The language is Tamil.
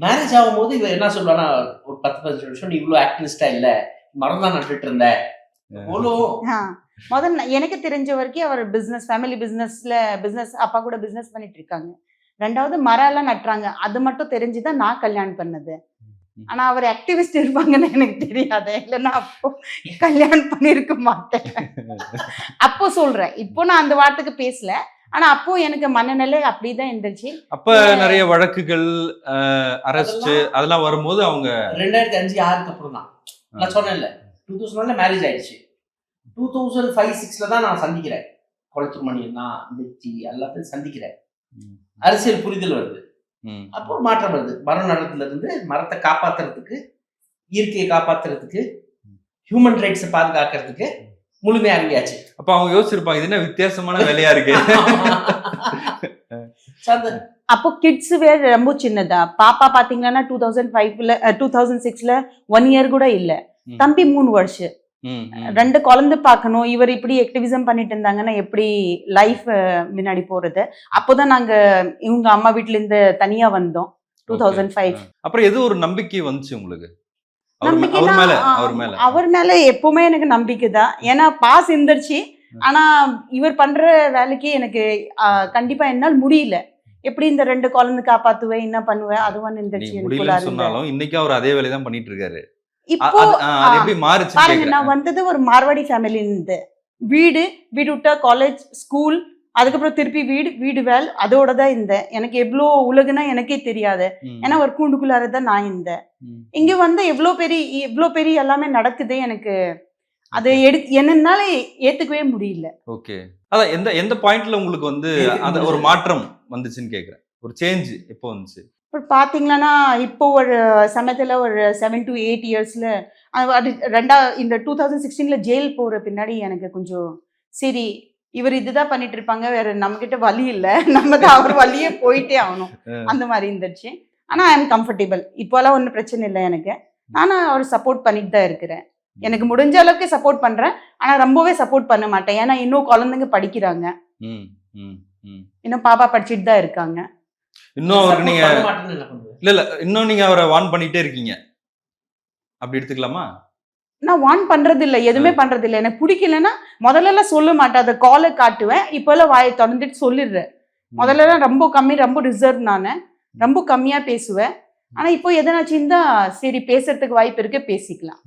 மேரேஜ் ஆகும்போது இவ என்ன சொல்லுவானா ஒரு பத்து பதினஞ்சு வருஷம் நீ இவ்வளவு ஆக்டிவிஸ்டா இல்ல மரம் தான் நட்டுட்டு இருந்த. முதல்ல எனக்கு தெரிஞ்ச வரைக்கும் அவர் பிசினஸ் ஃபேமிலி பிசினஸ்ல பிசினஸ் அப்பா கூட பிசினஸ் பண்ணிட்டு இருக்காங்க. ரெண்டாவது மரம் எல்லாம் நட்டுறாங்க. அது மட்டும் தெரிஞ்சுதான் நான் கல்யாணம் பண்ணது. ஆனா அவர் ஆக்டிவிஸ்ட் இருப்பாங்கன்னு எனக்கு தெரியாது. இல்லைன்னா அப்போ கல்யாணம் பண்ணிருக்க மாட்டேன். அப்போ சொல்றேன். இப்போ நான் அந்த வார்த்தைக்கு பேசல. ஆனா அப்போ எனக்கு மனநிலை அப்படிதான் இருந்துச்சு. அப்ப நிறைய வழக்குகள் அரெஸ்ட் அதெல்லாம் வரும்போது அவங்க ரெண்டாயிரத்தி அஞ்சு ஆறுக்கு அப்புறம் தான். நான் சொன்னேன்ல டூ தௌசண்ட் ஒன்ல மேரேஜ் ஆயிடுச்சு. டூ தௌசண்ட் ஃபைவ் சிக்ஸ்ல தான் நான் சந்திக்கிறேன். குளத்தூர் மணி அண்ணா மிர்ச்சி எல்லாத்தையும் சந்திக்கிறேன். அரசியல் புரிதல் வருது. அப்போ ஒரு மாற்றம் வருது. மரம் நடத்துல இருந்து மரத்தை காப்பாத்துறதுக்கு இயற்கையை காப்பாத்துறதுக்கு ஹியூமன் ரைட்ஸை பாதுகாக்கிறதுக்கு முழுமையா இறங்கியாச்சு அப்ப அவங்க யோசிச்சிருப்பாங்க இது என்ன வித்தியாசமான வேலையா இருக்கு? அப்போ கிட்ஸ் வேர் ரொம்ப சின்னதா. பாப்பா பாத்தீங்கன்னா டூ தௌசண்ட் ஃபைவ்ல டூ தௌசண்ட் சிக்ஸ்ல ஒன் இயர் கூட இல்ல. தம்பி மூணு வருஷம். ரெண்டு குழந்தை பார்க்கணும் இவர் இப்படி ஆக்டிவிசம் பண்ணிட்டு இருந்தாங்கன்னா எப்படி லைஃப் முன்னாடி போறது? அப்போதான் நாங்க இவங்க அம்மா வீட்ல இருந்து தனியா வந்தோம். டூ. Thousand five. அப்புறம் எது ஒரு நம்பிக்கை வந்துச்சு உங்களுக்கு? அவர் மேல எப்பவுமே எனக்கு நம்பிக்கை தான். ஏன்னா பாஸ் இருந்துருச்சு. ஆனா இவர் பண்ற வேலைக்கு எனக்கு கண்டிப்பா என்னால் முடியல. எப்படி இந்த ரெண்டு குழந்தை காப்பாத்துவேன் என்ன பண்ணுவேன் அதுவும் இருந்துருச்சு நீங்க எனக்குள்ள முடியலன்னு இருந்த- சொன்னாலும் இன்னைக்கு அவர் அதே வேலையை தான் பண்ணிட்டு இருக்காரு இப்போ பாருங்க நான் வந்தது ஒரு மார்வாடி ஃபேமிலி இருந்து. வீடு வீடு விட்டா காலேஜ் ஸ்கூல் அதுக்கப்புறம் திருப்பி வீடு வீடு வேல் அதோட தான் இருந்தேன் எனக்கு எவ்வளோ உலகுனா எனக்கே தெரியாது. ஏன்னா ஒரு கூண்டுக்குள்ளார தான் நான் இருந்தேன் இங்க வந்து எவ்வளோ பெரிய எவ்வளோ பெரிய எல்லாமே நடக்குது எனக்கு அதை எடு என்னால ஏத்துக்கவே முடியல. ஓகே. அதான் எந்த எந்த பாயிண்ட்ல உங்களுக்கு வந்து அந்த ஒரு மாற்றம் வந்துச்சுன்னு கேக்குறேன். ஒரு சேஞ்ச் எப்போ வந்துச்சு? இப்போ பார்த்தீங்கன்னா இப்போ ஒரு சமயத்தில் ஒரு செவன் டு எயிட் இயர்ஸில் அது ரெண்டா இந்த டூ தௌசண்ட் சிக்ஸ்டீனில் ஜெயில் போகிற பின்னாடி எனக்கு கொஞ்சம் சரி இவர் இதுதான் பண்ணிட்டு இருப்பாங்க வேற நம்மக்கிட்ட வழி இல்லை. நம்ம தான் அவர் வழியே போயிட்டே ஆகணும். அந்த மாதிரி இருந்துச்சு. ஆனால் ஐ எம் கம்ஃபர்டபுள் இப்போலாம் ஒன்றும் பிரச்சனை இல்லை எனக்கு. நானும் அவர் சப்போர்ட் பண்ணிட்டு தான் இருக்கிறேன். எனக்கு முடிஞ்ச அளவுக்கு சப்போர்ட் பண்ணுறேன் ஆனால் ரொம்பவே சப்போர்ட் பண்ண மாட்டேன். ஏன்னா இன்னும் குழந்தைங்க படிக்கிறாங்க. ம், ம், ம். இன்னும் பாப்பா படிச்சுட்டு தான் இருக்காங்க. இன்னும் அவருக்கு நீங்க பண்ண மாட்டேன்னு என்ன பண்ணுவேன் இல்ல இல்ல. இன்னும் நீங்க அவரை வான் பண்ணிட்டே இருக்கீங்க. அப்படி எடுத்துக்கலாமா? நான் வான் பண்றது இல்ல எதுவுமே பண்றது இல்ல எனக்கு பிடிக்கலன்னா முதல்ல சொல்ல மாட்டேன். அதை காலை காட்டுவேன். இப்போ எல்லாம் வாயை திறந்துட்டு சொல்லிடுறேன். முதல்ல எல்லாம் ரொம்ப கம்மி ரொம்ப ரிசர்வ் நான். ரொம்ப கம்மியா பேசுவேன். ஆனா இப்போ எதனாச்சும் தான் சரி பேசுறதுக்கு வாய்ப்பு இருக்கு பேசிக்கலாம்.